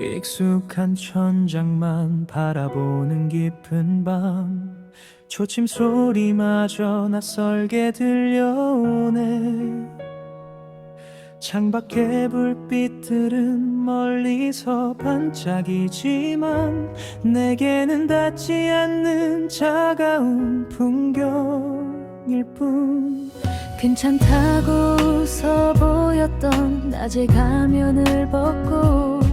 익숙한 천장만 바라보는 깊은 밤 초침 소리마저 낯설게 들려오네. 창밖의 불빛들은 멀리서 반짝이지만 내게는 닿지 않는 차가운 풍경일 뿐. 괜찮다고 웃어 보였던 낮의 가면을 벗고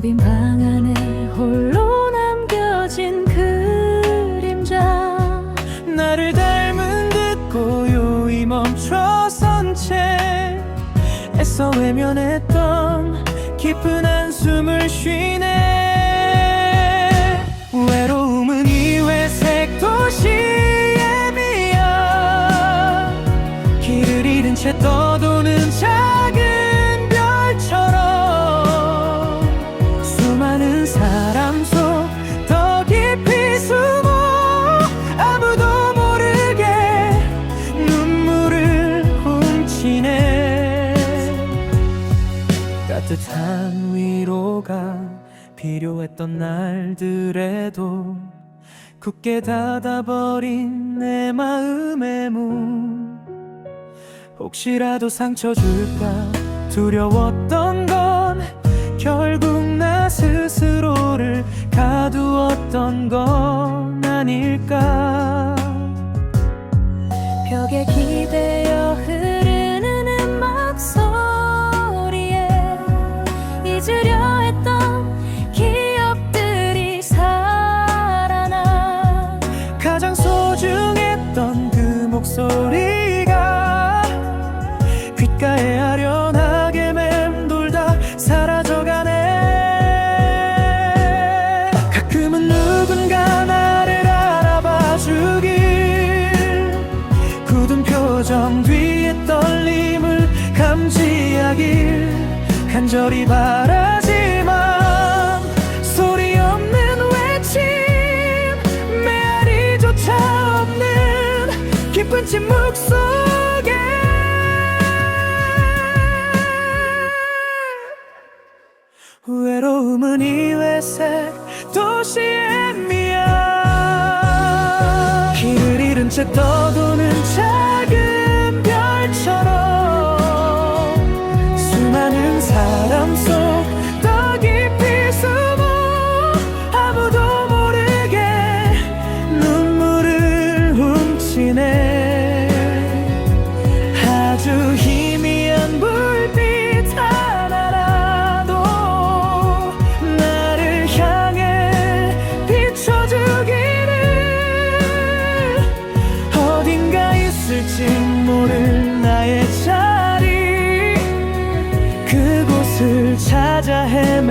텅빈 방 안에 홀로 남겨진 그림자. 나를 닮은 듯 고요히 멈춰선 채 애써 외면했던 깊은 한숨을 쉬네. 외로움은 이 회색 도시의 미야 길을 잃은 채 떠도는 작 따뜻한 위로가 필요했던 날들에도 굳게 닫아버린 내 마음의 문. 혹시라도 상처 줄까 두려웠던 건 결국 나 스스로를 가두었던 건 아닐까. 벽에 기대 가장 소중했던 그 목소리가 귓가에 아련하게 맴돌다 사라져가네. 가끔은 누군가 나를 알아봐 주길 굳은 표정 뒤에 떨림을 감지하길 간절히 바라 침묵 속에. 외로움은 이 회색 도시의 미야 길을 잃은 채 떠도는 작 그곳을